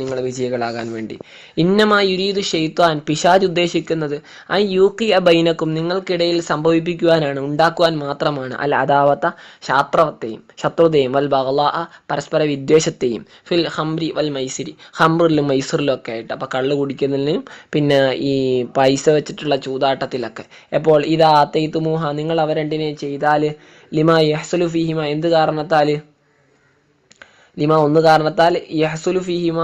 നിങ്ങൾ വിജയികളാകാൻ വേണ്ടി. ഇന്നമാ യുരീദു ഷെയ്ത്താൻ പിശാജ് ഉദ്ദേശിക്കുന്നത് ആ യൂക്കി അബൈനക്കും നിങ്ങൾക്കിടയിൽ സംഭവിപ്പിക്കുവാനാണ് ഉണ്ടാക്കുവാൻ മാത്രമാണ്. അല്ല അതാവത്ത ശാത്രവത്തെയും ശത്രുതയും വൽ ബഹ്ല പരസ്പര വിദ്വേഷത്തെയും ഫിൽ ഹംറി വൽ മൈസിരി ഹംറിലും മൈസൂറിലും ഒക്കെ ആയിട്ട്. അപ്പൊ കള്ള് കുടിക്കുന്നതിനും പിന്നെ ഈ പൈസ വെച്ചിട്ടുള്ള ചൂതാട്ടത്തിലൊക്കെ. അപ്പോൾ ഇതാ തെയ്ത്തുമൂഹ നിങ്ങൾ അവ രണ്ടിനെയും ചെയ്താൽ ലിമ യഹ്സലു ഫീഹിമ എന്ത് കാരണത്താൽ? ലിമ ഒന്ന് കാരണത്താൽ യഹസുലു ഫിഹിമ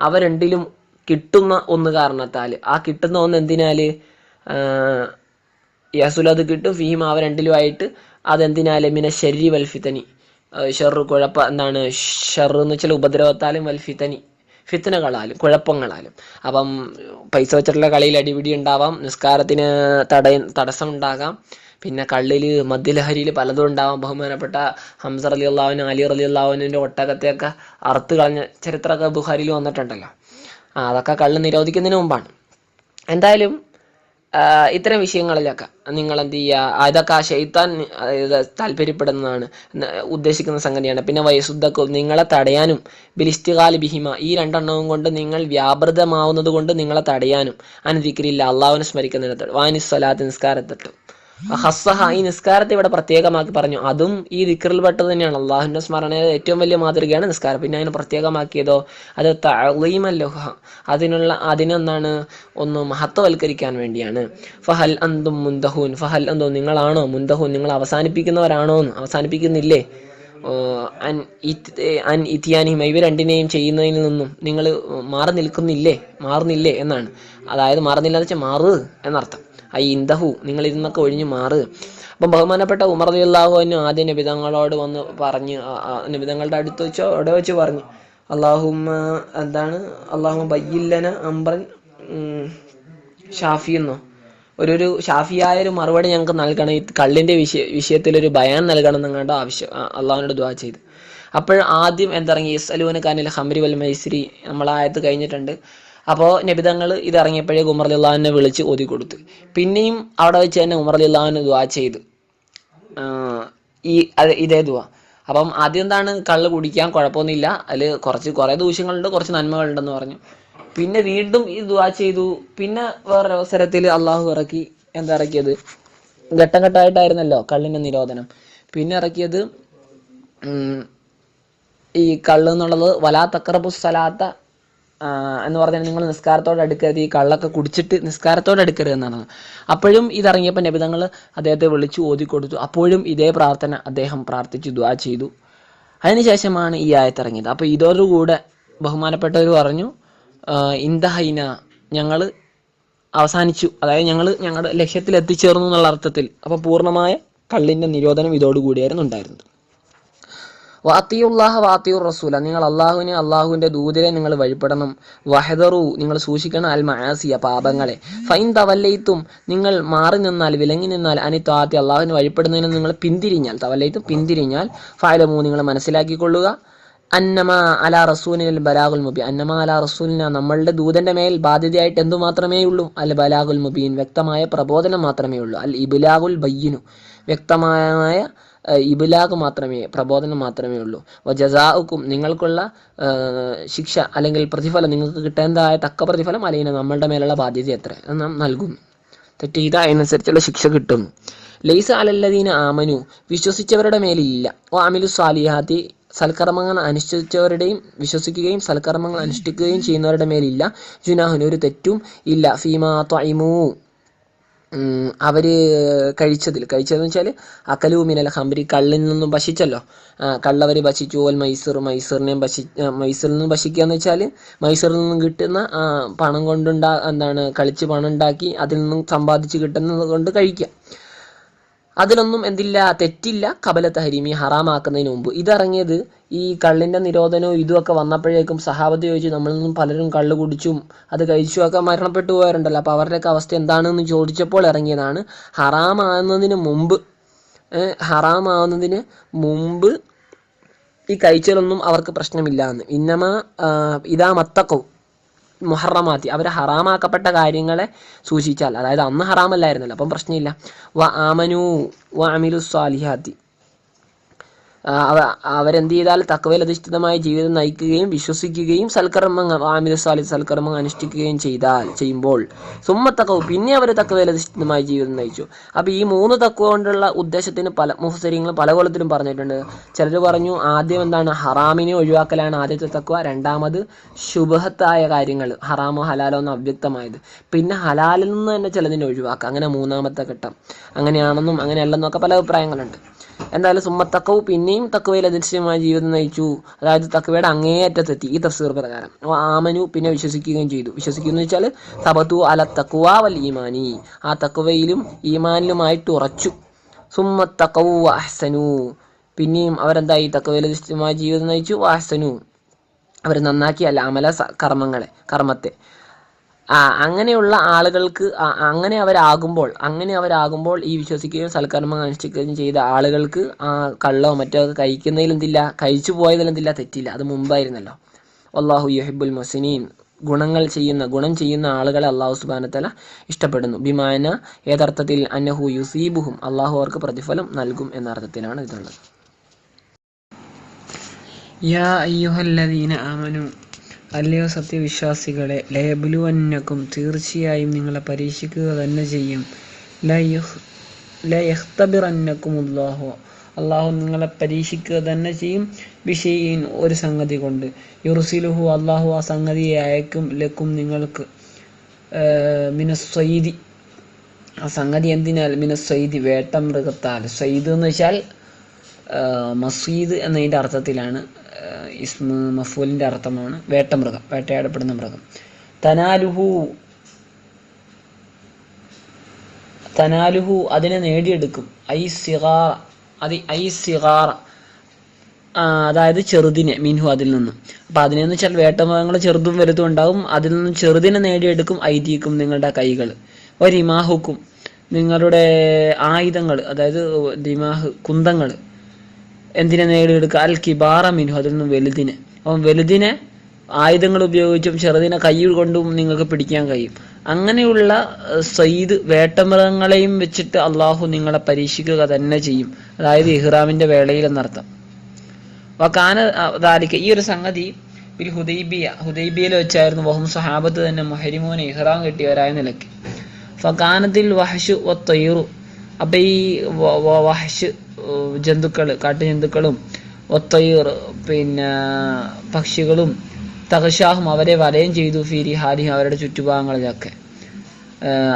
അവ രണ്ടിലും കിട്ടുന്ന ഒന്ന് കാരണത്താൽ. ആ കിട്ടുന്ന ഒന്ന് എന്തിനാൽ? യഹസുൽ അത് കിട്ടും ഫിഹിമ അവ രണ്ടിലുമായിട്ട് അതെന്തിനാൽ? മിന ശരി വൽഫിത്തനി ഷെറു കുഴപ്പ എന്താണ്? ഷെറു എന്ന് വെച്ചാൽ ഉപദ്രവത്താലും വൽഫിത്തനി ഫിത്തനകളാലും കുഴപ്പങ്ങളാലും. അപ്പം പൈസ വെച്ചിട്ടുള്ള കളിയിൽ അടിപിടി ഉണ്ടാവാം നിസ്കാരത്തിന് തടയ തടസ്സം ഉണ്ടാകാം പിന്നെ കള്ളിൽ മദ്യലഹരിയിൽ പലതും ഉണ്ടാവാം ബഹുമാനപ്പെട്ട ഹംസർ അലി അള്ളാഹുവിന് അലി അലി അള്ളാഹുവിന്റെ ഒട്ടകത്തെയൊക്കെ അറുത്ത് കളഞ്ഞ ചരിത്രമൊക്കെ ബുഹാരിയിൽ വന്നിട്ടുണ്ടല്ലോ. ആ അതൊക്കെ കള്ള് നിരോധിക്കുന്നതിന് മുമ്പാണ്. എന്തായാലും ഇത്തരം വിഷയങ്ങളിലൊക്കെ നിങ്ങൾ എന്ത് ചെയ്യുക അതൊക്കെ ആ ഷെയ്ത്താൻ താല്പര്യപ്പെടുന്നതാണ് ഉദ്ദേശിക്കുന്ന സംഗതിയാണ്. പിന്നെ വയസ്സുദ്ധക്കും നിങ്ങളെ തടയാനും ബിലിസ്റ്റികാൽ ബിഹിമ ഈ രണ്ടെണ്ണവും കൊണ്ട് നിങ്ങൾ വ്യാപൃതമാവുന്നത് കൊണ്ട് നിങ്ങളെ തടയാനും അനുദിക്കില്ല അള്ളാഹുവിനെ സ്മരിക്കുന്നതിനത്തോട് വാനിസ്വലാത്ത് നിസ്കാരത്തിട്ടും ഹസ്സഹ ഈ നിസ്കാരത്തെ ഇവിടെ പ്രത്യേകമാക്കി പറഞ്ഞു. അതും ഈ ദിക്കറിൽ പെട്ടത് തന്നെയാണ്. അള്ളാഹുവിന്റെ സ്മരണയുടെ ഏറ്റവും വലിയ മാതൃകയാണ് നിസ്കാരം. പിന്നെ അതിനെ പ്രത്യേകമാക്കിയതോ അത് തഴീമല്ലോ അതിനുള്ള അതിനൊന്നാണ് ഒന്ന് മഹത്വവൽക്കരിക്കാൻ വേണ്ടിയാണ്. ഫഹൽ അന്തും മുന്തഹൂൻ ഫഹൽ അന്തോ നിങ്ങളാണോ മുന്തഹൂൻ നിങ്ങൾ അവസാനിപ്പിക്കുന്നവരാണോ എന്ന് അവസാനിപ്പിക്കുന്നില്ലേ അൻ ഇത്- അൻ ഇത്തിയാനിഹിമ ഇവ രണ്ടിനെയും ചെയ്യുന്നതിൽ നിന്നും നിങ്ങൾ മാറി നിൽക്കുന്നില്ലേ? മാറുന്നില്ലേ എന്നാണ്. അതായത് മാറുന്നില്ല എന്ന് വെച്ചാൽ മാറ് എന്നർത്ഥം. ഐ ഇന്ദഹു നിങ്ങൾ ഇതിന്നൊക്കെ ഒഴിഞ്ഞു മാറ്. അപ്പം ബഹുമാനപ്പെട്ട ഉമർ എന്നു ആദ്യ നിബിതങ്ങളോട് വന്ന് പറഞ്ഞ് നബിതങ്ങളുടെ അടുത്ത് വെച്ചോ അവിടെ വെച്ച് പറഞ്ഞു. അള്ളാഹുമ്മ എന്താണ്? അള്ളാഹു ബയ്യില്ലന അംബ്രൻ ഷാഫി എന്നോ. ഒരു ഒരു ഷാഫിയായ ഒരു മറുപടി ഞങ്ങൾക്ക് നൽകണം. ഈ കള്ളിന്റെ വിഷയ വിഷയത്തിൽ ഒരു ബയാൻ നൽകണം എന്നങ്ങാണ്ട് ആവശ്യം അള്ളാഹുവിനോട് ദ്വാ ചെയ്ത്. അപ്പോൾ ആദ്യം എന്തിറങ്ങി ഇസ് അലൂന കാനിൽ ഹംരി വൽ മൈസ്രി നമ്മളായത് കഴിഞ്ഞിട്ടുണ്ട്. അപ്പോൾ നബിതങ്ങൾ ഇത് ഇറങ്ങിയപ്പോഴേ ഉമർ അള്ളാഹിനെ വിളിച്ച് ഓതി കൊടുത്തു പിന്നെയും അവിടെ വെച്ച് തന്നെ ഉമർ അള്ളാഹിന് ദുവാ ചെയ്തു. ഈ ഇതേ ദുവാ അപ്പം ആദ്യം എന്താണ് കള്ള് കുടിക്കാൻ കുഴപ്പമൊന്നുമില്ല. അതിൽ കുറച്ച് കുറേ ദൂഷ്യങ്ങളുണ്ട് കുറച്ച് നന്മകളുണ്ടെന്ന് പറഞ്ഞു. പിന്നെ വീണ്ടും ഈ ദുവാ ചെയ്തു. പിന്നെ വേറൊരു അവസരത്തിൽ അള്ളാഹു ഇറക്കി. എന്താ ഇറക്കിയത്? ഘട്ടം ഘട്ടമായിട്ടായിരുന്നല്ലോ കള്ളിന്റെ നിരോധനം. പിന്നെ ഇറക്കിയത് ഈ കള്ള് എന്നുള്ളത് വലാ തക്കറബു സലാത്ത എന്ന് പറഞ്ഞാൽ നിങ്ങൾ നിസ്കാരത്തോട് അടുക്കരുത് ഈ കള്ളൊക്കെ കുടിച്ചിട്ട് നിസ്കാരത്തോട് അടുക്കരുത് എന്നാണ്. അപ്പോഴും ഇതിറങ്ങിയപ്പോൾ നബിതങ്ങൾ അദ്ദേഹത്തെ വിളിച്ചു ഓതി കൊടുത്തു അപ്പോഴും ഇതേ പ്രാർത്ഥന അദ്ദേഹം പ്രാർത്ഥിച്ചു ദ്വാ ചെയ്തു. അതിനുശേഷമാണ് ഈ ആയത്തിറങ്ങിയത് അപ്പോൾ ഇതോടുകൂടെ ബഹുമാനപ്പെട്ടവർ പറഞ്ഞു ഇന്ദഹൈന ഞങ്ങൾ അവസാനിച്ചു. അതായത് ഞങ്ങൾ ഞങ്ങളുടെ ലക്ഷ്യത്തിൽ എത്തിച്ചേർന്നു എന്നുള്ള അർത്ഥത്തിൽ. അപ്പോൾ പൂർണമായ കള്ളിന്റെ നിരോധനം ഇതോടുകൂടിയായിരുന്നു ഉണ്ടായിരുന്നത്. വാത്തിയുള്ളാഹ വാത്തിയുർ റസൂല നിങ്ങൾ അള്ളാഹുവിനെ അള്ളാഹുവിന്റെ ദൂതരെ നിങ്ങൾ വഴിപ്പെടണം വഹദറു നിങ്ങൾ സൂക്ഷിക്കണം. അൽ മയാസിയ പാപങ്ങളെ. ഫൈൻ തവല്ലയിത്തും നിങ്ങൾ മാറി നിന്നാൽ വിലങ്ങി നിന്നാൽ അനി താത്തി അള്ളാഹുവിനെ വഴിപ്പെടുന്നതിന് നിങ്ങൾ പിന്തിരിഞ്ഞാൽ തവല്ലയിത്തും പിന്തിരിഞ്ഞാൽ ഫാലമു നിങ്ങൾ മനസ്സിലാക്കിക്കൊള്ളുക. അന്നമ അല റസൂലിൽ ബലാഗുൽ മുബീൻ. അന്നമ അല റസൂലിന നമ്മളുടെ ദൂതന്റെ മേൽ ബാധ്യതയായിട്ട് എന്തു മാത്രമേ ഉള്ളൂ? അൽ ബലാഗുൽ മുബീൻ. വ്യക്തമായ പ്രബോധനം മാത്രമേ ഉള്ളൂ. അൽ ഇബിലാഗുൽ ബയ്യനു. വ്യക്തമായ ഇബിലാഗ് മാത്രമേ പ്രബോധനം മാത്രമേ ഉള്ളൂ. ജസാഉക്കും നിങ്ങൾക്കുള്ള ശിക്ഷ അല്ലെങ്കിൽ പ്രതിഫലം നിങ്ങൾക്ക് കിട്ടേണ്ടതായ തക്ക പ്രതിഫലം അല്ലെങ്കിൽ നമ്മളുടെ മേലുള്ള ബാധ്യത എത്ര? നാം നൽകുന്നു. തെറ്റ് അതിനനുസരിച്ചുള്ള ശിക്ഷ കിട്ടും ലൈസ അലല്ലദീന ആമനു വിശ്വസിച്ചവരുടെ മേലില്ല. ഓ അമിലു സ്വാലിഹാത്തി സൽക്കർമ്മങ്ങൾ അനുഷ്ഠിച്ചവരുടെയും വിശ്വസിക്കുകയും സൽക്കർമ്മങ്ങൾ അനുഷ്ഠിക്കുകയും ചെയ്യുന്നവരുടെ മേലില്ല. ജുനാഹുന് ഒരു തെറ്റും ഇല്ല. ഫീമാ ത്വഇമൂ ഉം, അവർ കഴിച്ചതിൽ കഴിച്ചതെന്ന് വെച്ചാൽ അക്കലു മിനൽ ഹംബരി കള്ളിൽ നിന്നും ഭക്ഷിച്ചല്ലോ. കള്ളവർ ഭക്ഷിച്ചു ഓൽ മൈസൂർ മൈസൂറിനെയും ഭക്ഷി മൈസൂറിൽ നിന്നും ഭക്ഷിക്കുക എന്ന് വെച്ചാൽ മൈസൂരിൽ നിന്നും കിട്ടുന്ന പണം കൊണ്ടുണ്ടാ എന്താണ് കളിച്ച് പണം ഉണ്ടാക്കി അതിൽ നിന്നും സമ്പാദിച്ച് കിട്ടുന്നത് കൊണ്ട് കഴിക്കുക. അതിലൊന്നും എന്തില്ല തെറ്റില്ല കബല തഹരീമി ഹറാമാക്കുന്നതിന് മുമ്പ്. ഇതിറങ്ങിയത് ഈ കള്ളിന്റെ നിരോധനവും ഇതുമൊക്കെ വന്നപ്പോഴേക്കും സഹാബത്ത് ചോദിച്ചു നമ്മളിൽ നിന്നും പലരും കള്ള് കുടിച്ചും അത് കഴിച്ചും ഒക്കെ മരണപ്പെട്ടു പോയവരുണ്ടല്ലോ അപ്പൊ അവരുടെയൊക്കെ അവസ്ഥ എന്താണെന്ന് ചോദിച്ചപ്പോൾ ഇറങ്ങിയതാണ്. ഹറാമാകുന്നതിന് മുമ്പ് ഹറാമാവുന്നതിന് മുമ്പ് ഈ കഴിച്ചലൊന്നും അവർക്ക് പ്രശ്നമില്ല എന്ന് ഇന്നമ ഇതാ മത്തക്കവും മുഹറമാത്തി. അവർ ഹറാമാക്കപ്പെട്ട കാര്യങ്ങളെ സൂക്ഷിച്ചാൽ. അതായത് അന്ന് ഹറാമല്ലായിരുന്നല്ലോ. അപ്പം പ്രശ്നമില്ല. വ ആമനു വ അമിലു സ്വാലിഹാത്തി അവരെന്ത് ചെയ്താൽ തക്കവയിൽ അധിഷ്ഠിതമായ ജീവിതം നയിക്കുകയും വിശ്വസിക്കുകയും സൽക്കർമ്മങ്ങൾ ആമിത സാലി സൽക്കർമ്മങ്ങൾ അനുഷ്ഠിക്കുകയും ചെയ്താൽ ചെയ്യുമ്പോൾ സുമ്മ തക്കവ് പിന്നെ അവർ തക്കവയിൽ അധിഷ്ഠിതമായ ജീവിതം നയിച്ചു. അപ്പോൾ ഈ മൂന്ന് തക്കവ കൊണ്ടുള്ള ഉദ്ദേശത്തിന് പല മുഹസരിങ്ങൾ പല കൊല്ലത്തിലും പറഞ്ഞിട്ടുണ്ട്. ചിലർ പറഞ്ഞു ആദ്യം എന്താണ് ഹറാമിനെ ഒഴിവാക്കലാണ് ആദ്യത്തെ തക്കവ രണ്ടാമത് ശുഭഹത്തായ കാര്യങ്ങൾ ഹറാമോ ഹലാലോ എന്ന് അവ്യക്തമായത്. പിന്നെ ഹലാലിൽ നിന്ന് തന്നെ ചിലതിനെ ഒഴിവാക്കുക. അങ്ങനെ മൂന്നാമത്തെ ഘട്ടം. അങ്ങനെയാണെന്നും അങ്ങനെയല്ലെന്നും ഒക്കെ പല അഭിപ്രായങ്ങളുണ്ട്. എന്തായാലും സുമ്മത്തക്കവും പിന്നെയും തക്കവയിൽ അധിഷ്ഠിതമായ ജീവിതം നയിച്ചു. അതായത് തക്കവയുടെ അങ്ങേയറ്റത്തെത്തി ഈ തഫ്സീർ പ്രകാരം. ആമനു പിന്നെ വിശ്വസിക്കുകയും ചെയ്തു. വിശ്വസിക്കുന്നു വെച്ചാൽ തപത്തു അല തക്കുവ വൽ ഈമാനി. ആ തക്കവയിലും ഈമാനിലുമായിട്ട് ഉറച്ചു. സുമ്മത്തക്കവു അഹ്സനു. പിന്നെയും അവരെന്തായി? തക്കവയിൽ അധിഷ്ഠിതമായ ജീവിതം നയിച്ചു. അഹ്സനു. അവർ നന്നാക്കിയല്ല അമല കർമ്മങ്ങളെ കർമ്മത്തെ. അങ്ങനെയുള്ള ആളുകൾക്ക് അങ്ങനെ അവരാകുമ്പോൾ അങ്ങനെ അവരാകുമ്പോൾ ഈ വിശ്വസിക്കുകയും സൽക്കർമ്മം അനുഷ്ഠിക്കുകയും ചെയ്ത ആളുകൾക്ക് ആ കള്ളോ മറ്റോ കഴിക്കുന്നതിൽ എന്തില്ല കഴിച്ചു പോയതിൽ എന്തില്ല തെറ്റില്ല. അത് മുമ്പായിരുന്നല്ലോ. അള്ളാഹു യുഹിബുൽ മുസിനീൻ ഗുണങ്ങൾ ചെയ്യുന്ന ഗുണം ചെയ്യുന്ന ആളുകളെ അള്ളാഹു സുബാനത്തല ഇഷ്ടപ്പെടുന്നു. ബിമാന ഏതർത്ഥത്തിൽ അന്നഹു യുസീബുഹും. അള്ളാഹു അവർക്ക് പ്രതിഫലം നൽകും എന്ന അർത്ഥത്തിലാണ് ഇതുള്ളത്. യാ അയ്യുഹല്ലദീന അല്ലയോ സത്യവിശ്വാസികളെ ലയബുലുവന്നക്കും തീർച്ചയായും നിങ്ങളെ പരീക്ഷിക്കുക തന്നെ ചെയ്യും. ലയഹ്തബിറന്നക്കും അള്ളാഹു നിങ്ങളെ പരീക്ഷിക്കുക തന്നെ ചെയ്യും. വിഷയിൻ ഒരു സംഗതി കൊണ്ട്. യുറുസിലുഹു അള്ളാഹു ആ സംഗതിയെ അയക്കും ലക്കും നിങ്ങൾക്ക് മിനസ്വൈദി ആ സംഗതി എന്തിനാൽ? മിനസ്വൈദി വേട്ട മൃഗത്താൽ സ്വൈദ് എന്ന് വെച്ചാൽ മസീദ് എന്നതിന്റെ അർത്ഥത്തിലാണ്. ഇസ്മ മഫൂലിന്റെ അർത്ഥമാണ് വേട്ടമൃഗം വേട്ടയാടപ്പെടുന്ന മൃഗം. തനാലുഹു തനാലുഹു അതിനെ നേടിയെടുക്കും. ഐ സിഗാർ അത് ഐ സിഹാർ അതായത് ചെറുതിനെ മീൻഹു അതിൽ നിന്ന്. അപ്പം അതിനെന്ന് വെച്ചാൽ വേട്ടമൃഗങ്ങൾ ചെറുതും വലുതും ഉണ്ടാവും അതിൽ നിന്ന് ചെറുതിനെ നേടിയെടുക്കും ഐതിക്കും നിങ്ങളുടെ കൈകൾ ഒരിമാഹുക്കും നിങ്ങളുടെ ആയുധങ്ങൾ അതായത് ദിമാഹ് കുന്തങ്ങൾ എന്തിനെ നേടിയെടുക്കുക? അൽ കിബാറ മിനു അതിൽ നിന്നും വലുതിനെ. അപ്പം വലുതിനെ ആയുധങ്ങൾ ഉപയോഗിച്ചും ചെറുതിനെ കൈ കൊണ്ടും നിങ്ങൾക്ക് പിടിക്കാൻ കഴിയും. അങ്ങനെയുള്ള സയ്യിദ് വേട്ടമൃഗങ്ങളെയും വെച്ചിട്ട് അള്ളാഹു നിങ്ങളെ പരീക്ഷിക്കുക തന്നെ ചെയ്യും. അതായത് ഇഹ്റാമിന്റെ വേളയിൽ എന്നർത്ഥം. വക്കാന ദാലിക്ക ഈ ഒരു സംഗതി ഒരു ഹുദൈബിയ ഹുദൈബിയയിൽ വെച്ചായിരുന്നു വഹും സഹാബത്ത് തന്നെ മൊഹരിമോനെ ഇഹ്റാം കിട്ടിയവരായ നിലയ്ക്ക്. ഫക്കാനത്തിൽ വഹഷു ഒത്തയ്യറു അപ്പൊ ഈ വഹശ് ജന്തുക്കൾ കാട്ടു ജന്തുക്കൾ കാട്ടുജന്തുക്കളും ഒത്തയ്യർ പിന്നെ പക്ഷികളും തകശാഹും അവരെ വലയം ചെയ്തു ഫീരി ഹാരിഹും അവരുടെ ചുറ്റുഭാഗങ്ങളിലൊക്കെ.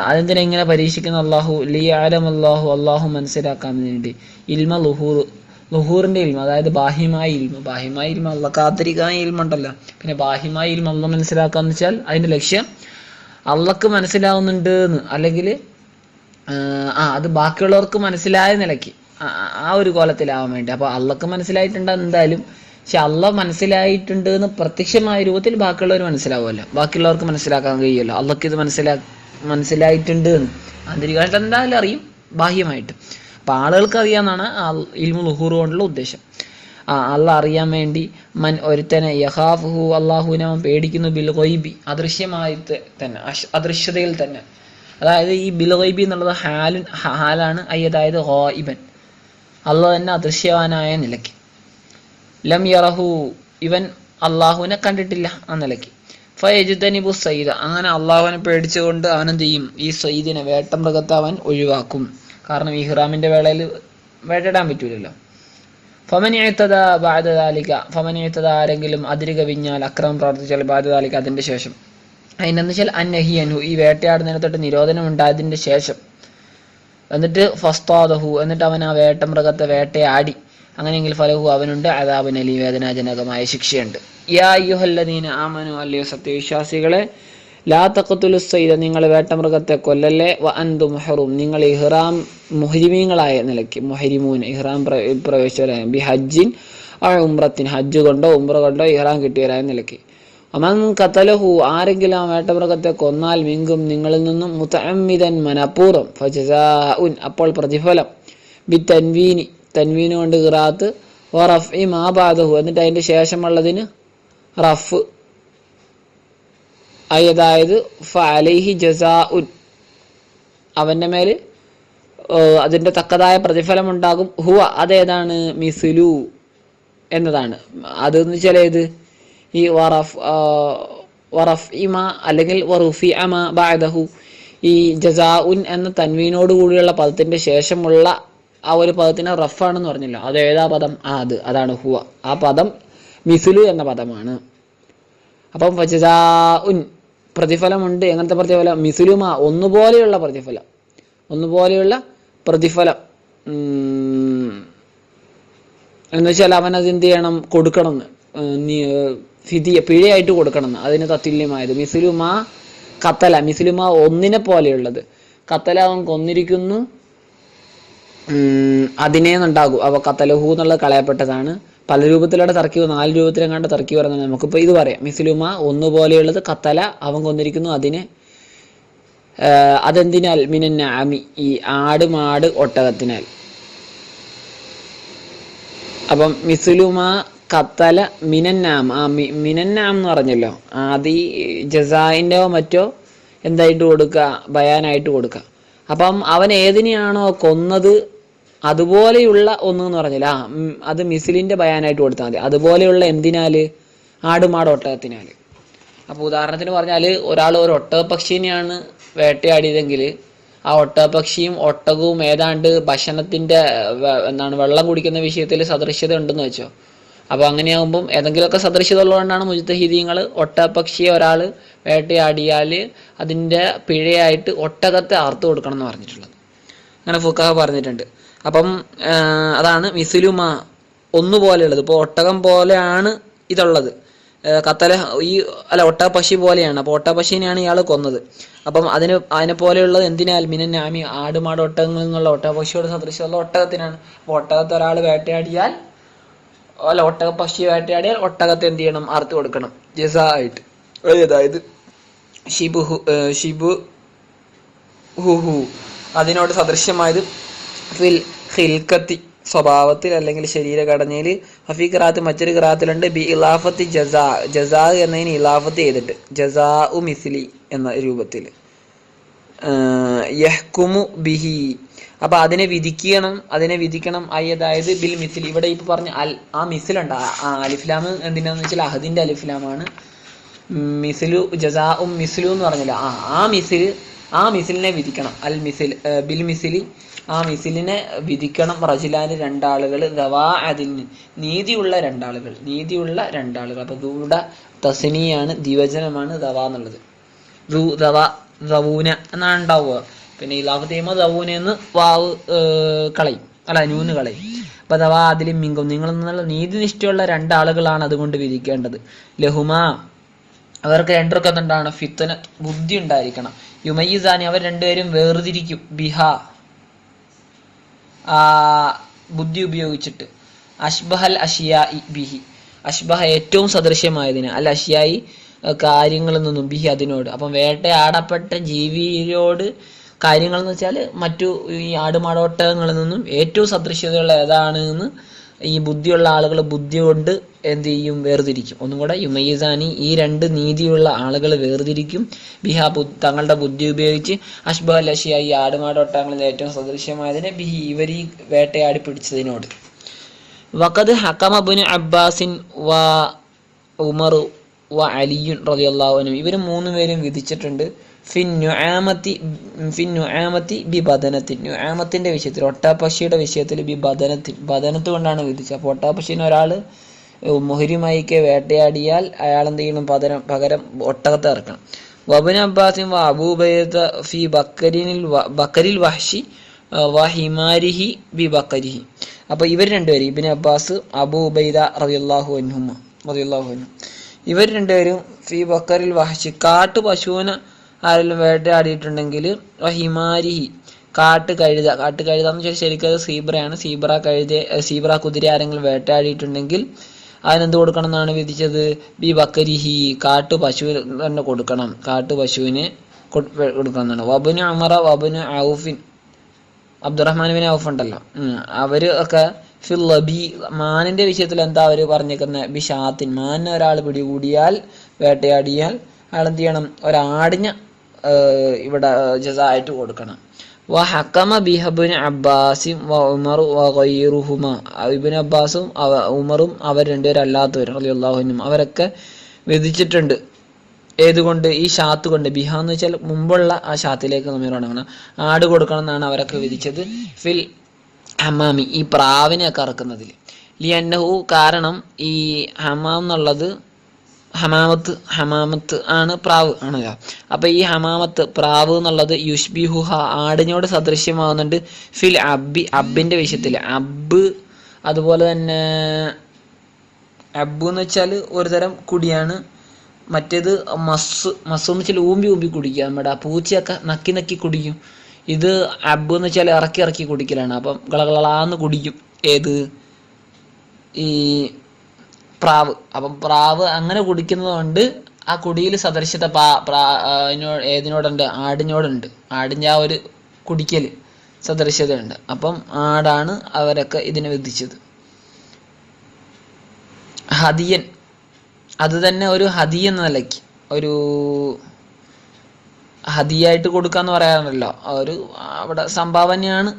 അതെന്തിനെ ഇങ്ങനെ പരീക്ഷിക്കുന്ന അള്ളാഹു ലി ആലം അള്ളാഹു അള്ളാഹു മനസ്സിലാക്കാൻ വേണ്ടി. ഇൽമ ലുഹൂർ ലുഹൂറിന്റെ ഇൽമ അതായത് ബാഹ്യമായ ഇൽമ. ബാഹ്യമായ ഇൽമ അല്ല കാത്തിരിക്കാൻ ഇൽമ ഉണ്ടല്ലോ പിന്നെ ബാഹ്യമായ ഇൽമ അള്ള മനസ്സിലാക്കാന്ന് വെച്ചാൽ അതിന്റെ ലക്ഷ്യം അള്ളക്ക് മനസ്സിലാവുന്നുണ്ട് എന്ന്. അല്ലെങ്കിൽ ആ അത് ബാക്കിയുള്ളവർക്ക് മനസ്സിലായ നിലയ്ക്ക്. ആ- ഒരു കോലത്തിലാവാൻ വേണ്ടി. അപ്പൊ അള്ളക്ക് മനസ്സിലായിട്ടുണ്ട് എന്തായാലും? പക്ഷെ അള്ള മനസ്സിലായിട്ടുണ്ട് എന്ന് പ്രത്യക്ഷമായ രൂപത്തിൽ ബാക്കിയുള്ളവർ മനസ്സിലാവുമല്ലോ. ബാക്കിയുള്ളവർക്ക് മനസ്സിലാക്കാൻ കഴിയുമല്ലോ. അള്ളക്ക് ഇത് മനസ്സിലാ മനസ്സിലായിട്ടുണ്ട് എന്ന് ആന്തരികമായിട്ട് എന്തായാലും അറിയും. ബാഹ്യമായിട്ട്. അപ്പൊ ആളുകൾക്ക് അറിയാന്നാണ് ഇൽമു ലുഹൂർ കൊണ്ടുള്ള ഉദ്ദേശം. ആ അള്ള അറിയാൻ വേണ്ടി മൻ ഒരുത്തനെ യഹാഫുഹു അള്ളാഹുവിനെ അവൻ പേടിക്കുന്നു ബിൽ കൊയ്ബി അദൃശ്യമായി തന്നെ അദൃശ്യതയിൽ തന്നെ. അതായത് ഈ ബിൽ എന്നുള്ളത് ഹാലിൻ ഹാലാണ് ഐ അതായത് ഗോയിബൻ. അള്ള തന്നെ അദൃശ്യവാനായ നിലയ്ക്ക്. ലം യറഹു ഇവൻ അള്ളാഹുവിനെ കണ്ടിട്ടില്ല ആ നിലയ്ക്ക്. ഫയജുദനിബു സയ്യിദ അങ്ങനെ അള്ളാഹുവിനെ പേടിച്ചുകൊണ്ട് അവൻ എന്ത് ചെയ്യും? ഈ സയ്യിദിനെ വേട്ടമൃഗത്തെ അവൻ ഒഴിവാക്കും. കാരണം ഇഹ്റാമിന്റെ വേളയിൽ വേട്ടയിടാൻ പറ്റൂലല്ലോ. ഫമനിയത്തത ബാധതാലിക ഫമനിയത്തത ആരെങ്കിലും അതിരുകവിഞ്ഞാൽ അക്രമം പ്രവർത്തിച്ചാൽ ബാധതാലിക അതിന്റെ ശേഷം. അതിനെന്ന് വെച്ചാൽ അന്നഹി അനു ഈ വേട്ടയാടുന്നതിനെ തൊട്ട് നിരോധനം ഉണ്ടായതിന്റെ ശേഷം. എന്നിട്ട് ഫസ്താദഹു എന്നിട്ട് അവൻ ആ വേട്ട മൃഗത്തെ വേട്ടയാടി. അങ്ങനെയെങ്കിൽ ഫലഹു അവനുണ്ട്. അതാബിന് അലി വേദനാജനകമായ ശിക്ഷയുണ്ട്. യാ അയ്യുഹല്ലദീന ആമനു അല്ലയോ സത്യവിശ്വാസികളെ ലാ തക്കത്തുലുസൈദ സൈദ നിങ്ങൾ വേട്ടമൃഗത്തെ കൊല്ലല്ലേ? വ അന്തു മുഹറും. നിങ്ങൾ ഇഹ്റാം മുഹരിമീങ്ങളായ നിലയ്ക്ക്. മുഹരിമൂൻ ഇഹ്റാം പ്ര- പ്രവേശിച്ചവരായ. ബി ഹജ്ജിൻ ആ ഉമ്രത്തിൻ ഹജ്ജ് കൊണ്ടോ ഉംറ കൊണ്ടോ ഇഹ്റാം കിട്ടിയവരായ നിലയ്ക്ക്. അമൻ കത്തലഹു ആരെങ്കിലും ആ വേട്ടമൃഗത്തെ കൊന്നാൽ മിങ്കും നിങ്ങളിൽ നിന്നും മുത്തഅമ്മിദൻ മനഃപൂർവം. ഫജസാഉൻ അപ്പോൾ പ്രതിഫലം. ബി തൻവീനി തൻവീന് കൊണ്ട് ഖിറാത്ത് റഫ് മാബാദഹു എന്നിട്ട് അതിന്റെ ശേഷമുള്ളതിന് റഫ്. അതായത് അതായത് ഫഅലൈഹി ജസാഉൻ. അവന്റെ മേൽ അതിന്റെ തക്കതായ പ്രതിഫലം ഉണ്ടാകും ഹുവ അതേതാണ്? മിസുലു എന്നതാണ്. അതെന്ന് വെച്ചാൽ ഏത്? ഈ വറഫ് വറഫ് ഇമ അല്ലെങ്കിൽ വറുഫി അമ ബാദഹു ഈ ജസാ ഉൻ എന്ന തൻവീനോട് കൂടിയുള്ള പദത്തിന്റെ ശേഷമുള്ള ആ ഒരു പദത്തിന് റഫാണെന്ന് പറഞ്ഞല്ലോ. അത് ഏതാ പദം? ആ അത്. അതാണ് ഹുവ. ആ പദം മിസുലു എന്ന പദമാണ്. അപ്പം ഫജസാ ഉൻ പ്രതിഫലമുണ്ട്. എങ്ങനത്തെ പ്രതിഫലം? മിസുലുമ ഒന്നുപോലെയുള്ള പ്രതിഫലം. ഒന്നുപോലെയുള്ള പ്രതിഫലം. എന്നുവെച്ചാൽ എന്ന് വെച്ചാൽ അവൻ അത് എന്ത് ചെയ്യണം കൊടുക്കണം ഫിതിയ പിഴയായിട്ട് കൊടുക്കണം അതിന് തത്തുല്യമായത്. മിസിലുമ കത്തല മിസിലുമ ഒന്നിനെ പോലെയുള്ളത്. കത്തല അവൻ കൊന്നിരിക്കുന്നു. അതിനെ ഉണ്ടാകും അവ കത്തലഹു എന്നുള്ളത് കളയപ്പെട്ടതാണ്. പല രൂപത്തിലുള്ള തർക്കീവ് നാല് രൂപത്തിലെങ്ങാണ്ട് തർക്കീവ് പറഞ്ഞാൽ നമുക്കിപ്പോൾ ഇത് പറയാം. മിസിലുമ ഒന്നുപോലെയുള്ളത് കത്തല അവൻ കൊന്നിരിക്കുന്നു അതിനെ. അതെന്തിനാൽ? മിനൻ ആമി ഈ ആട് മാട് ഒട്ടകത്തിനാൽ. അപ്പം മിസുലുമ കത്തല മിനന്നാം. ആ മിനന്നാം എന്ന് പറഞ്ഞല്ലോ. ആദി ജസായിന്റെയോ മറ്റോ എന്തായിട്ട് കൊടുക്കുക ബയാനായിട്ട് കൊടുക്കുക അപ്പം അവൻ ഏതിനെയാണോ കൊന്നത് അതുപോലെയുള്ള ഒന്ന് എന്ന് പറഞ്ഞില്ല. ആ അത് മിസിലിന്റെ ബയാനായിട്ട് കൊടുത്താൽ മതി. അതുപോലെയുള്ള എന്തിനാൽ? ആടുമാട് ഒട്ടകത്തിനാൽ. അപ്പോൾ ഉദാഹരണത്തിന് പറഞ്ഞാൽ ഒരാൾ ഒരു ഒട്ടകപ്പക്ഷീനെയാണ് വേട്ടയാടിയതെങ്കിൽ ആ ഒട്ടകപ്പക്ഷിയും ഒട്ടകവും ഏതാണ്ട് ഭക്ഷണത്തിന്റെ എന്താണ് വെള്ളം കുടിക്കുന്ന വിഷയത്തിൽ സദൃശ്യത ഉണ്ടെന്ന് വെച്ചോ. അപ്പോൾ അങ്ങനെയാകുമ്പം ഏതെങ്കിലുമൊക്കെ സദൃശ്യത ഉള്ളതുകൊണ്ടാണ് മുജിത്തഹീദീങ്ങൾ ഒട്ടപക്ഷിയെ ഒരാൾ വേട്ടയാടിയാൽ അതിന്റെ പിഴയായിട്ട് ഒട്ടകത്തെ ആർത്തു കൊടുക്കണം എന്ന് പറഞ്ഞിട്ടുള്ളത്. അങ്ങനെ ഫുക്കാഹ് പറഞ്ഞിട്ടുണ്ട്. അപ്പം അതാണ് മിസിലുമ ഒന്നുപോലെയുള്ളത്. ഇപ്പോൾ ഒട്ടകം പോലെയാണ് ഇതുള്ളത്. കത്തല ഈ അല്ല ഒട്ടകപ്പശി പോലെയാണ്. അപ്പോൾ ഒട്ടകപ്പശീനെയാണ് ഇയാൾ കൊന്നത്. അപ്പം അതിന് അതിനെ പോലെയുള്ളത് എന്തിനാൽ? മിനൻ ആമി ആടുമാട് ഒട്ടകങ്ങളിൽ നിന്നുള്ള ഒട്ടകപ്പക്ഷിയോട് സദൃശ്യമുള്ള ഒട്ടകത്തിനാണ്. അപ്പോൾ ഒട്ടകത്തെ ഒരാൾ വേട്ടയാടിയാൽ അല്ല ഒട്ടക പക്ഷി വേട്ടയാടിയാൽ ഒട്ടകത്തെ എന്ത് ചെയ്യണം? അറുത്ത് കൊടുക്കണം. ജസ ആയിട്ട് അതായത് ഷിബു ഷിബു ഹുഹു. അതിനോട് സദൃശ്യമായത് ഫിൽ ഹിൽക്കത്തി സ്വഭാവത്തിൽ അല്ലെങ്കിൽ ശരീരഘടനയിൽ. ഹഫീ ഖിറാത്ത് മറ്റൊരു ഖിറാത്തിലുണ്ട്. ബി ഇലാഫത്തി ജസാ ജസാ എന്നതിന് ഇലാഫത്ത് ചെയ്തിട്ട്. ജസാ ഉ മിസ്ലി എന്ന രൂപത്തിൽ. യഹ്കുമു ബിഹി. അപ്പൊ അതിനെ വിധിക്കണം അതിനെ വിധിക്കണം. ഐ അതായത് ബിൽ മിസിൽ. ഇവിടെ ഇപ്പൊ പറഞ്ഞ അൽ ആ മിസിലുണ്ട്. അലിഫ്ലാം എന്തിനാന്ന് വെച്ചാൽ അഹദിന്റെ അലിഫ്ലാമാണ്. മിസിലു ജസാ ഉം മിസിലു എന്ന് പറഞ്ഞില്ല. ആ ആ മിസിൽ ആ മിസിലിനെ വിധിക്കണം. അൽ മിസിൽ ബിൽ മിസിലി. ആ മിസിലിനെ വിധിക്കണം. റജിലാന് രണ്ടാളുകൾ ദവാ അതിന് നീതിയുള്ള രണ്ടാളുകൾ. നീതിയുള്ള രണ്ടാളുകൾ. അപ്പൊ ദൂട തസിനിയാണ് ദിവചനമാണ് ദവാ എന്നുള്ളത്. ദവ ദവൂന എന്നാണ് ഉണ്ടാവുക. പിന്നെ ഇലാഫ് ചെയ്യുമ്പോൾ സവൂന എന്ന് വാവ് കളയും. അല്ല നൂന്ന് കളയും. അപ്പൊ അഥവാ അതിലും മിങ്കും നിങ്ങൾ എന്നുള്ള നീതിനിഷ്ഠയുള്ള രണ്ടാളുകളാണ് അതുകൊണ്ട് വിധിക്കേണ്ടത്. ലഹുമ അവർക്ക് രണ്ടർക്കും എന്താണ് ഫിത്തന ബുദ്ധി ഉണ്ടായിരിക്കണം. യുമയിസാനി അവർ രണ്ടുപേരും വേർതിരിക്കും. ബിഹ ആ ബുദ്ധി ഉപയോഗിച്ചിട്ട്. അഷ്ബഹൽ അഷിയായി ബിഹി. അഷ്ബഹ ഏറ്റവും സദൃശ്യമായതിന്. അല്ല അഷിയായി കാര്യങ്ങളിൽ നിന്നും ബിഹി അതിനോട്. അപ്പം വേട്ടയാടപ്പെട്ട ജീവിയോട് കാര്യങ്ങൾ എന്ന് വെച്ചാൽ മറ്റു ഈ ആടുമാടോട്ടങ്ങളിൽ നിന്നും ഏറ്റവും സദൃശ്യതയുള്ള ഏതാണ് എന്ന് ഈ ബുദ്ധിയുള്ള ആളുകൾ ബുദ്ധി കൊണ്ട് എന്ത് ചെയ്യും? വേർതിരിക്കും. ഒന്നും കൂടെ യുമയിസാനി ഈ രണ്ട് നീതിയുള്ള ആളുകൾ വേർതിരിക്കും. ബിഹാ തങ്ങളുടെ ബുദ്ധി ഉപയോഗിച്ച് അഷ്ബ ലഷിയ ഈ ആടുമാടോട്ടങ്ങളിൽ ഏറ്റവും സദൃശ്യമായതിനെ ബിഹി ഇവർ ഈ വേട്ടയാടി പിടിച്ചതിനോട്. വഖദ് ഹക്കമബുന് അബ്ബാസിൻ വ ഉമർ വ അലിയുൻ റളിയല്ലാഹു അൻഹു. ഇവർ മൂന്ന് പേരും വിധിച്ചിട്ടുണ്ട്. ഫിൻ നുആമത്തി ഫിൻ ബി വിഷയത്തിൽ ഒട്ടാപ്പക്ഷിയുടെ വിഷയത്തിൽ ബി ബദനത്തിൻ. ബദനത്ത് കൊണ്ടാണ് വിധിച്ചത്. അപ്പോൾ ഒട്ടാപ്പക്ഷിനെ ഒരാൾ മുഹരിമായിക്കെ വേട്ടയാടിയാൽ അയാൾ എന്ത് ചെയ്യണം പകരം പകരം ഒട്ടകത്തെ ഇറക്കണം. വബുൻ അബ്ബാസിൻ വ അബൂബൈദ ഫി ബക്കരിനിൽ ബക്കരിൽ വഹ്ഷി വ ഹിമാരിഹി ബി ബക്കരിഹി. അപ്പൊ ഇവർ രണ്ടുപേരും ഇബിൻ അബ്ബാസ് അബൂബൈദ റബിയുല്ലാഹു അൻഹുമ റളിയല്ലാഹു അൻഹു. ഇവർ രണ്ടുപേരും ഫി ബക്കറിൽ വഹിച്ച് കാട്ടു പശുവിനെ ആരെങ്കിലും വേട്ടയാടിയിട്ടുണ്ടെങ്കിൽ ഹിമാരിഹി കാട്ട് കഴുത കാട്ട് കഴുത എന്ന് വെച്ചാൽ ശരിക്കും അത് സീബ്രയാണ്. സീബ്ര കഴുത സീബ്ര കുതിര ആരെങ്കിലും വേട്ടയാടിയിട്ടുണ്ടെങ്കിൽ അതിനെന്ത് കൊടുക്കണം എന്നാണ് വിധിച്ചത്? ബി ബക്കരിഹി കാട്ടു പശു തന്നെ കൊടുക്കണം. കാട്ടു പശുവിന് കൊടു- കൊടുക്കണം എന്നാണ് വബുന് അമറ വബുന് ഔഫിൻ അബ്ദുറഹ്മാൻ ബിൻ ഔഫ് ഉണ്ടല്ലോ. അവർ ഒക്കെ ഫിൽ ലബി മാനിന്റെ വിഷയത്തിൽ എന്താ അവർ പറഞ്ഞേക്കുന്നത് ബിഷാത്തിൻ മാനിനെ ഒരാൾ പിടികൂടിയാൽ വേട്ടയാടിയാൽ അയാൾ എന്ത് ചെയ്യണം ഒരാടിഞ്ഞ ഇവിടെ ജസായിട്ട് കൊടുക്കണം. വ ഹക്കമ ബിഹബിൻ അബ്ബാസിം വ ഉമർ വൈറുഹുമ ഇബിൻ അബ്ബാസും അവ- ഉമറും അവർ രണ്ടുപേരും അല്ലാത്തവരും അള്ളാഹുനും അവരൊക്കെ വിധിച്ചിട്ടുണ്ട്. ഏതുകൊണ്ട്? ഈ ഷാത്ത് കൊണ്ട്. ബിഹ എന്ന് വെച്ചാൽ മുമ്പുള്ള ആ ഷാത്തിലേക്ക് നമ്മൾ ആട് കൊടുക്കണം എന്നാണ് അവരൊക്കെ വിധിച്ചത്. ഫിൽ ഹമാമി ഈ പ്രാവിനെ ഒക്കെ അറക്കുന്നതിൽ ലിയന്നഹു കാരണം ഈ ഹമാം എന്നുള്ളത് ഹമാമത്ത് ഹമാമത്ത് ആണ് പ്രാവ് ആണല്ലോ. അപ്പൊ ഈ ഹമാമത്ത് പ്രാവ് എന്നുള്ളത് യുഷ്ബിഹുഹ ആടിനോട് സദൃശ്യമാകുന്നുണ്ട് ഫിൽ അബ്ബി അബ്ബിന്റെ വിഷയത്തിൽ അബ് അതുപോലെ തന്നെ അബ് എന്ന് വെച്ചാൽ ഒരുതരം കുടിയാണ്. മറ്റേത് മസ് മസ് എന്ന് വെച്ചാൽ ഊമ്പി ഊമ്പി കുടിക്കുക നമ്മുടെ പൂച്ചയൊക്കെ നക്കി നക്കി കുടിക്കും. ഇത് അബ് എന്ന് വെച്ചാൽ ഇറക്കി ഇറക്കി കുടിക്കലാണ്. അപ്പം കളകളാന്ന് കുടിക്കും. ഏത്? ഈ പ്രാവ്. അപ്പം പ്രാവ് അങ്ങനെ കുടിക്കുന്നതുകൊണ്ട് ആ കുടിയിൽ സദൃശ്യത പാ പ്രാ ഏതിനോടുണ്ട് ആടിനോടുണ്ട് ആടിന്റെ ആ ഒരു കുടിക്കൽ സദൃശ്യതയുണ്ട്. അപ്പം ആടാണ് അവരൊക്കെ ഇതിനെ വിധിച്ചത്. ഹതിയൻ. അത് തന്നെ ഒരു ഹതിയെന്ന നിലയ്ക്ക്. ഒരു ഹദിയായിട്ട് കൊടുക്കാന്ന് പറയാറുണ്ടല്ലോ ഒരു അവിടെ സംഭാവനയാണ്.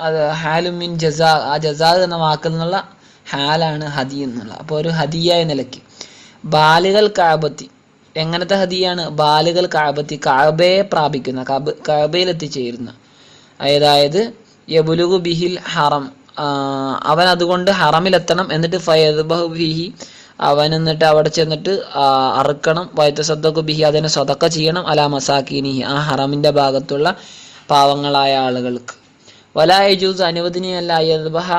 അത് ഹാലും മീൻ ജസാ ആ ജസാ എന്ന വാക്കിൽ നിന്നുള്ള ഹാലാണ് ഹദി എന്നുള്ള. അപ്പോൾ ഒരു ഹദിയായ നിലയ്ക്ക്. ബാലുകൾ കാബത്തി. എങ്ങനത്തെ ഹദിയാണ്? ബാലുകൾ കാബത്തി കാബയെ പ്രാപിക്കുന്ന കാബ് കാബയിൽ എത്തിച്ചേരുന്ന അതായത് യബുലുഗു ബിഹിൽ ഹറം. അവൻ അതുകൊണ്ട് ഹറമിലെത്തണം. എന്നിട്ട് ഫയദ്ബഹു ബിഹി അവൻ എന്നിട്ട് അവിടെ ചെന്നിട്ട് അറുക്കണം വൈത്ത സദ്ദക്കു ബിഹി അതിനെ സ്വതക്ക ചെയ്യണം അല മസാക്കീനി ആ ഹറമിന്റെ ഭാഗത്തുള്ള പാവങ്ങളായ ആളുകൾക്ക്. വലായജൂസ് അനുവദനീയല്ല അയ്യദ്ബഹ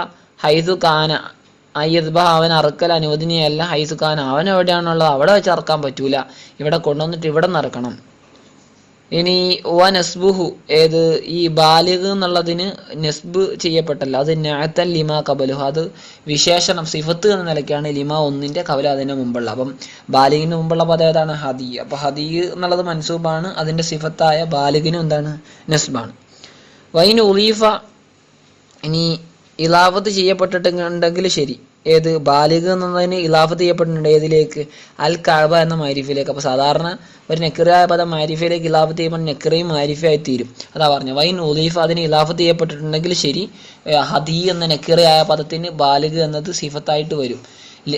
ഹൈസു കാന അയ്യദ്ബഹ അവൻ അറുക്കൽ അനുവദനീയല്ല ഹൈസു കാന അവൻ എവിടെയാണുള്ളത് അവിടെ വെച്ച് അറക്കാൻ പറ്റൂല. ഇവിടെ കൊണ്ടുവന്നിട്ട് ഇവിടെ നിറക്കണം. ഇനി വ നസ്ബുഹു ഏത് ഈ ബാലിഗ് എന്നുള്ളതിന് നസ്ബ് ചെയ്യപ്പെട്ടല്ല. അത് നാത്തൽ ലിമ കബലുഹു അത് വിശേഷണം സിഫത്ത് എന്ന നിലയ്ക്കാണ് ലിമ ഒന്നിന്റെ കബല അതിന് മുമ്പുള്ള. അപ്പം ബാലിഗിന് മുമ്പുള്ള പദം ഏതാണ്? ഹദി. അപ്പൊ ഹദി എന്നുള്ളത് മൻസൂബാണ്. അതിന്റെ സിഫത്തായ ബാലിഗിനും എന്താണ്? നസ്ബാണ്. വൈൻ ഉലീഫ ഇനി ഇലാവത്ത് ചെയ്യപ്പെട്ടിട്ടുണ്ടെങ്കിൽ ശരി. ഏത് ബാലിക എന്നതിന് ഇലാഫത്ത് ചെയ്യപ്പെട്ടിട്ടുണ്ട്. ഏതിലേക്ക്? അൽ കഅബ എന്ന മാരിഫിലേക്ക്. അപ്പോൾ സാധാരണ ഒരു നെക്കറിയായ പദം മാരിഫയിലേക്ക് ഇലാഫത്ത് ചെയ്യുമ്പോൾ നെക്കറിയും മാരിഫയായി തീരും. അതാ പറഞ്ഞു വൈൻ ഉലീഫ് അതിന് ഇലാഫത്ത് ചെയ്യപ്പെട്ടിട്ടുണ്ടെങ്കിൽ ശരി ഹദീ എന്ന നെക്കറിയായ പദത്തിന് ബാലിക എന്നത് സിഫത്തായിട്ട് വരും.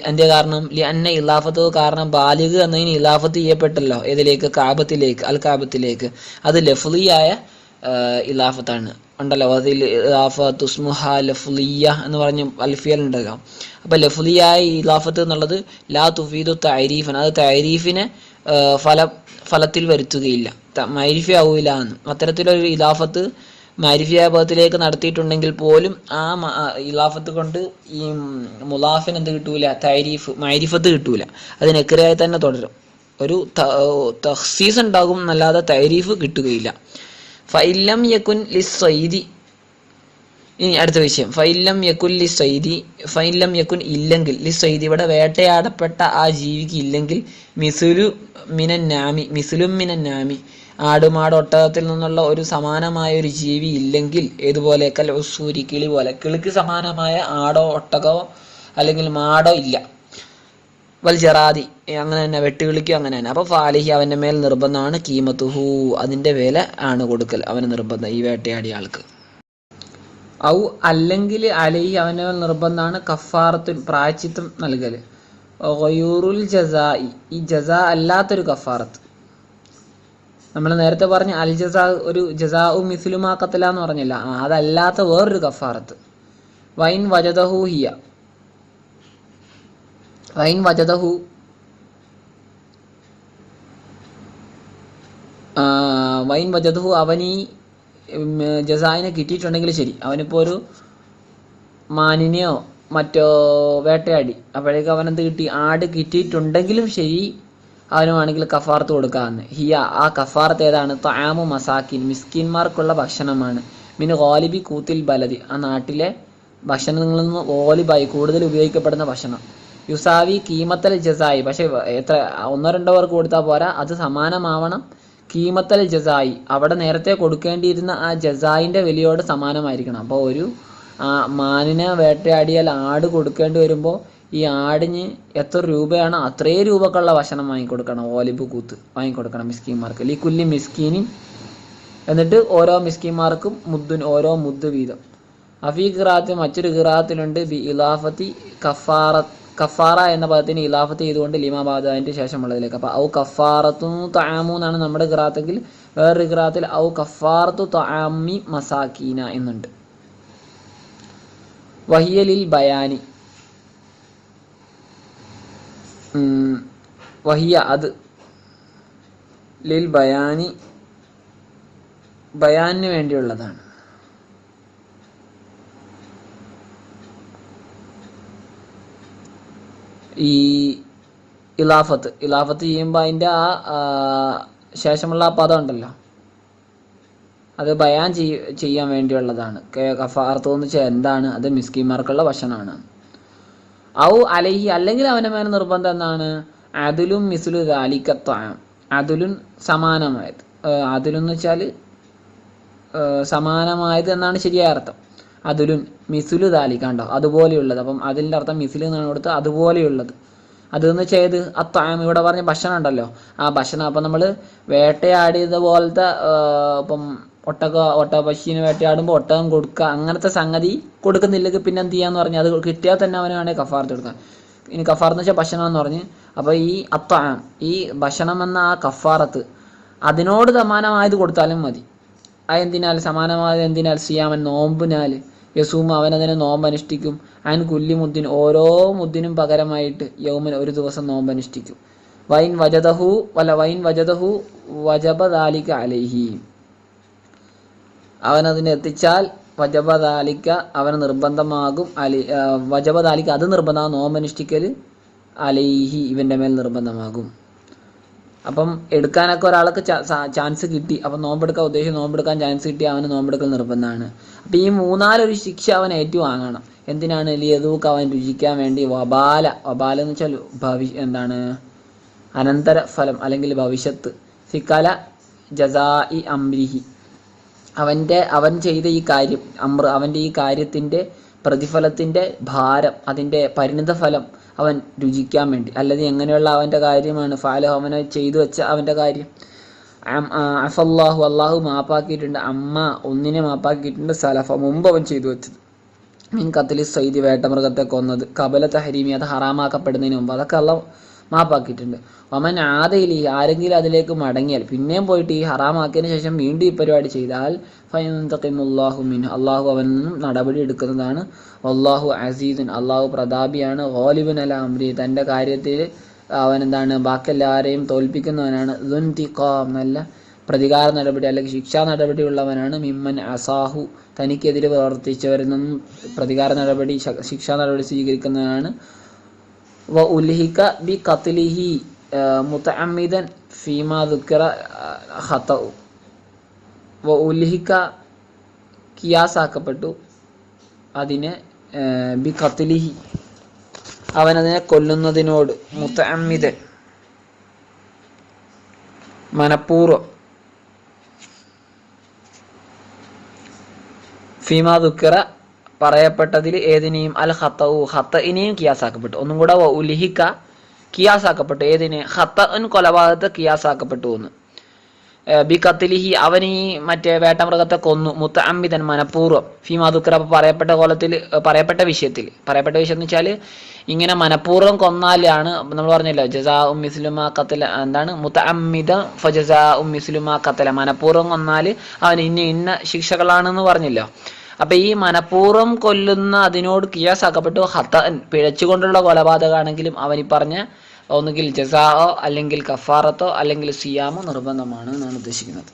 എന്റെ കാരണം? ലി അന്ന ഇലാഫത്ത് കാരണം ബാലിക എന്നതിന് ഇലാഫത്ത് ചെയ്യപ്പെട്ടല്ലോ. ഏതിലേക്ക്? കാബത്തിലേക്ക് അൽ കാബത്തിലേക്ക് അത് ലഫ്ലിയായ ഇലാഫത്താണ്. ഉണ്ടല്ലോ അതിൽ ഇലാഫ തുസ്മുഹ ലഫുലിയ എന്ന് പറഞ്ഞ് അൽഫിയൽ ഉണ്ടാകാം അപ്പോൾ ലഫ്ലിയായ ഇലാഫത്ത് എന്നുള്ളത് ലാ തുഫീദു തൈരീഫൻ അത് തൈരീഫിനെ ഫല ഫലത്തിൽ വരുത്തുകയില്ല. മൈരിഫി ആവൂല എന്ന്. അത്തരത്തിലൊരു ഇലാഫത്ത് മാരിഫിയായ പദത്തിലേക്ക് നടത്തിയിട്ടുണ്ടെങ്കിൽ പോലും ആ ഇലാഫത്ത് കൊണ്ട് ഈ മുലാഫിൻ എന്ത് കിട്ടൂല? തൈരീഫ് മൈരിഫത്ത് കിട്ടൂല. അത് നെക്കറിയായി തന്നെ തുടരും. ഒരു തഹ്സീസ് ഉണ്ടാകും എന്നല്ലാതെ തൈരീഫ് കിട്ടുകയില്ല. ഫൈലം യക്കുൻ ലിസ്സൈദി. ഇനി അടുത്ത വിഷയം. ഫൈലം യക്കുൻ ലിസ്സൈദി. ഫൈലം യക്കുൻ ഇല്ലെങ്കിൽ ലിസ്സൈദി ഇവിടെ വേട്ടയാടപ്പെട്ട ആ ജീവിക്ക് ഇല്ലെങ്കിൽ മിസുലു മിനൻ നാമി മിസുലും മിനൻ നാമി ആടുമാട് ഒട്ടകത്തിൽ നിന്നുള്ള ഒരു സമാനമായ ഒരു ജീവി ഇല്ലെങ്കിൽ ഏതുപോലെ കൽ ഉസൂരി കിളി പോലെ കിളിക്ക് സമാനമായ ആടോ ഒട്ടകോ അല്ലെങ്കിൽ മാടോ ഇല്ല. വൽ ജറാദി. അങ്ങനെ തന്നെ വെട്ടുകിളിക്കും അങ്ങനെ തന്നെ. അപ്പൊ ഫാലിഹി അവന്റെ മേൽ നിർബന്ധമാണ് കീമത്തുഹു. അതിന്റെ വില ആണ് കൊടുക്കൽ അവന് നിർബന്ധം ഈ വേട്ടയാടിയ ആൾക്ക്. ഔ അല്ലെങ്കിൽ അലൈഹി അവന്റെ മേൽ നിർബന്ധമാണ് കഫാറത്തുൻ പ്രായച്ചിത്തം നൽകൽ. ഗയൂറുൽ ജസാ ഈ ജസാ അല്ലാത്തൊരു കഫാറത്ത്. നമ്മൾ നേരത്തെ പറഞ്ഞ അൽ ജസാ ഒരു ജസാ ഉ മിസ്ലുമാക്കത്തില്ല എന്ന് പറഞ്ഞില്ല. അതല്ലാത്ത വേറൊരു കഫാറത്ത്. വൈൻ വജദഹു ഹിയ. വൈൻ വജതഹു വൈൻ വജതഹു അവനീ ജസായിനെ കിട്ടിയിട്ടുണ്ടെങ്കിൽ ശരി. അവനിപ്പോ ഒരു മാനിനെയോ മറ്റോ വേട്ടയാടി. അപ്പോഴേക്ക് അവനെന്ത് കിട്ടി? ആട് കിട്ടിയിട്ടുണ്ടെങ്കിലും ശരി അവന് വേണമെങ്കിൽ കഫാർത്ത് കൊടുക്കാമെന്ന് ഹിയ ആ കഫാർത്ത് ഏതാണ്? താമു മസാക്കിൻ മിസ്കിന്മാർക്കുള്ള ഭക്ഷണമാണ്. മിന് ഗോലിബി കൂത്തിൽ ബലതി. ആ നാട്ടിലെ ഭക്ഷണങ്ങളിൽ നിന്ന് ഗോലിബായി കൂടുതൽ ഉപയോഗിക്കപ്പെടുന്ന ഭക്ഷണം. യുസാവി കീമത്തൽ ജസായി. പക്ഷേ എത്ര ഒന്നോ രണ്ടോ പേർക്ക് കൊടുത്താൽ പോരാ. അത് സമാനമാവണം. കീമത്തൽ ജസായി. അവിടെ നേരത്തെ കൊടുക്കേണ്ടിയിരുന്ന ആ ജസായിന്റെ വിലയോട് സമാനമായിരിക്കണം. അപ്പോൾ ഒരു മാനിനെ വേട്ടയാടിയാൽ ആട് കൊടുക്കേണ്ടി വരുമ്പോൾ ഈ ആടിന് എത്ര രൂപയാണോ അത്രയും രൂപക്കുള്ള ഭക്ഷണം വാങ്ങിക്കൊടുക്കണം. ഓലിബ് കൂത്ത് വാങ്ങിക്കൊടുക്കണം മിസ്കീന്മാർക്ക് കുല്ലി മിസ്കീനി എന്നിട്ട് ഓരോ മിസ്കീന്മാർക്കും മുദ്ദുൻ ഓരോ മുദ്ദ് വീതം. അഫീ ഖിറാത്ത് മറ്റൊരു ഖിറാത്തിലുണ്ട്. ബി ഇലാഫത്തി കഫാറ കഫാറ എന്ന പദത്തിന് ഇലാഫത്ത് ചെയ്തുകൊണ്ട് ലിമാബാദാന്റെ ശേഷമുള്ളതിലേക്ക്. അപ്പോൾ ഔ കഫാറത്തു താമു എന്നാണ് നമ്മുടെ ഗ്രാത്തെങ്കിൽ വേറൊരു ഗ്രാത്തിൽ ഔ കഫാറത്തു താമി മസാക്കീന എന്നുണ്ട്. വഹിയലിൽ ബയാനി. വഹിയ അത് ലിൽ ബയാനി ബയാനിന് വേണ്ടിയുള്ളതാണ്. ഈ ഇലാഫത്ത്. ഇലാഫത്ത് ചെയ്യുമ്പോൾ അതിന്റെ ആ ശേഷമുള്ള ആ പദം ഉണ്ടല്ലോ. അത് ബയാൻ ചെയ് ചെയ്യാൻ വേണ്ടിയുള്ളതാണ്. കഫാർത്ത് എന്ന് വെച്ചാൽ എന്താണ്? അത് മിസ്കിമാർക്കുള്ള ഭക്ഷണമാണ്. ഔ അലഹി അല്ലെങ്കിൽ മേലെ നിർബന്ധം എന്താണ്? അതിലും മിസുലു ദാലിക്കത്വാം അതിലും സമാനമായത്. അതിലെന്ന് വെച്ചാൽ സമാനമായത് എന്നാണ് ശരിയായ അർത്ഥം. അതുലുൻ മിസിൽ താലിക്കാണ്ടോ അതുപോലെയുള്ളത്. അപ്പം അതിന്റെ അർത്ഥം മിസിൽ എന്നാണ് കൊടുത്ത് അതുപോലെയുള്ളത്. അതെന്ന് ചെയ്ത് അത്താം ഇവിടെ പറഞ്ഞ ഭക്ഷണം ഉണ്ടല്ലോ. ആ ഭക്ഷണം അപ്പം നമ്മൾ വേട്ടയാടിയത് പോലത്തെ ഇപ്പം ഒട്ടക ഒട്ട പശുവിനെ വേട്ടയാടുമ്പോൾ ഒട്ടകം കൊടുക്കുക. അങ്ങനത്തെ സംഗതി കൊടുക്കുന്നില്ലെങ്കിൽ പിന്നെ എന്ത് ചെയ്യാന്ന് പറഞ്ഞാൽ അത് കിട്ടിയാൽ തന്നെ അവന് വേണേൽ കഫാർത്ത് കൊടുക്കാം. ഇനി കഫാർത്ത് വെച്ചാൽ ഭക്ഷണം എന്ന് പറഞ്ഞ്. അപ്പോൾ ഈ അത്താം ഈ ഭക്ഷണം എന്ന ആ കഫാറത്ത് അതിനോട് സമാനമായത് കൊടുത്താലും മതി. അതെന്തിനാൽ? സമാനമായത് എന്തിനാൽ? സിയാമൻ നോമ്പിനാൽ യസൂമ അവൻ അതിനെ നോമ്പ് അനുഷ്ഠിക്കും അൻ കുല്ലി മുദ്ദിൻ ഓരോ മുദ്ദിനും പകരമായിട്ട് യൗമൻ ഒരു ദിവസം നോമ്പ് അനുഷ്ഠിക്കും വൈൻ വജദഹു വല വൈൻ വജദഹു വജബദാലിക അലൈഹി. അവൻ അതിനെ എത്തിച്ചാൽ വജബദാലിക്ക അവന് നിർബന്ധമാകും അലി വജബദാലിക്ക അത് നിർബന്ധമാകും നോമ്പനുഷ്ഠിക്കൽ അലൈഹി ഇവന്റെ മേൽ നിർബന്ധമാകും. അപ്പം എടുക്കാനൊക്കെ ഒരാൾക്ക് ചാൻസ് കിട്ടി. അപ്പം നോമ്പെടുക്കാൻ ഉദ്ദേശിച്ച് നോമ്പെടുക്കാൻ ചാൻസ് കിട്ടി അവന് നോമ്പെടുക്കൽ നിർബന്ധമാണ്. അപ്പം ഈ മൂന്നാലൊരു ശിക്ഷ അവൻ ഏറ്റുവാങ്ങണം. എന്തിനാണ് ലിയതൂക്ക് അവൻ രുചിക്കാൻ വേണ്ടി വബാല? വബാല എന്ന് വെച്ചാൽ ഭവി എന്താണ്? അനന്തര ഫലം അല്ലെങ്കിൽ ഭവിഷ്യത്ത്. ഫിക്കല ഇ അംരിഹി. അവന്റെ അവൻ ചെയ്ത ഈ കാര്യം അമ്ര അവന്റെ ഈ കാര്യത്തിന്റെ പ്രതിഫലത്തിന്റെ ഭാരം അതിന്റെ പരിണിത ഫലം അവൻ രുചിക്കാൻ വേണ്ടി. അല്ലെങ്കിൽ എങ്ങനെയുള്ള അവന്റെ കാര്യമാണ്? ഫാലോ ചെയ്തു വെച്ച അവന്റെ കാര്യം. അഫല്ലാഹു അള്ളാഹു മാപ്പാക്കിയിട്ടുണ്ട്. അമ്മ ഒന്നിനെ മാപ്പാക്കിയിട്ടുണ്ട്. സലഫ മുമ്പ് അവൻ ചെയ്തു വെച്ചത്. മീൻ കത്തിലി സൈദി വേട്ടമൃഗത്തെ കൊന്നത്. കബല തഹരീമി അത് ഹറാമാക്കപ്പെടുന്നതിന് മുമ്പ്. അതൊക്കെ അള്ള മാപ്പാക്കിയിട്ടുണ്ട്. ഒമൻ ഈ ആരെങ്കിലും അതിലേക്ക് മടങ്ങിയാൽ പിന്നെയും പോയിട്ട് ഈ ഹറാമാക്കിയതിന് ശേഷം വീണ്ടും ഈ പരിപാടി ചെയ്താൽ ഫൈൻതഖിമുല്ലാഹു മിൻ അള്ളാഹു അവൻ നടപടി എടുക്കുന്നതാണ്. അള്ളാഹു അസീദുൻ അള്ളാഹു പ്രതാപിയാണ്. ഗോലിബുൻ അല അമ്രി തന്റെ കാര്യത്തിൽ അവൻ എന്താണ്? ബാക്കി എല്ലാവരെയും തോൽപ്പിക്കുന്നവനാണ് നല്ല പ്രതികാര നടപടി അല്ലെങ്കിൽ ശിക്ഷാ നടപടി ഉള്ളവനാണ്. മിമ്മൻ അസാഹു. തനിക്കെതിരെ പ്രവർത്തിച്ചവരിൽ നിന്നും പ്രതികാര നടപടി ശിക്ഷാ നടപടി സ്വീകരിക്കുന്നവനാണ്. വ ബി കത്ലിഹി മുത്തഅമ്മിദൻ ഫീമാ ദുക്കിറ ഖതഉ. വ ഉൽഹിക കിയാസാക്കപ്പെട്ടു. അതിനെ ബി കത്ലിഹി. അവനതിനെ കൊല്ലുന്നതിനോട് മുത്തഅമ്മിദൻ മനഃപൂർവം ഫീമാ ദുക്കിറ പറയപ്പെട്ടതിൽ ഏതിനെയും അൽ ഹത്തവു ഹത്തഇനെയും കിയാസാക്കപ്പെട്ടു. ഒന്നും കൂടെ ഉലിഹിക്ക കിയാസാക്കപ്പെട്ടു. ഏതിനെ? ഹത്തൻ കൊലപാതകത്തെ കിയാസാക്കപ്പെട്ടു എന്ന്. ബി കത്തിലിഹി അവൻ ഈ മറ്റേ വേട്ടമൃഗത്തെ കൊന്നു. മുത്ത അമ്മിതൻ മനഃപൂർവം. ഫീമാ ദുക്കർ അപ്പൊ പറയപ്പെട്ട കോലത്തിൽ പറയപ്പെട്ട വിഷയത്തിൽ. പറയപ്പെട്ട വിഷയം എന്ന് വെച്ചാൽ ഇങ്ങനെ മനഃപൂർവം കൊന്നാലാണ് നമ്മൾ പറഞ്ഞല്ലോ ജസാ ഉം മിസ്ലുമ കത്തല എന്താണ്? മുത്ത അമ്മിത ഫജസാ ഉം മിസ്ലുമ കത്തല. മനഃപൂർവം കൊന്നാൽ അവൻ ഇന്ന ഇന്ന ശിക്ഷകളാണെന്ന് പറഞ്ഞല്ലോ. അപ്പൊ ഈ മനഃപൂർവം കൊല്ലുന്ന അതിനോട് കിയാസാക്കപ്പെട്ടു ഹത്തൻ പിഴച്ചുകൊണ്ടുള്ള കൊലപാതകമാണെങ്കിലും അവൻ പറഞ്ഞ ഒന്നുകിൽ ജസാഹോ അല്ലെങ്കിൽ കഫാറത്തോ അല്ലെങ്കിൽ സിയാമോ നിർബന്ധമാണ് എന്നാണ് ഉദ്ദേശിക്കുന്നത്.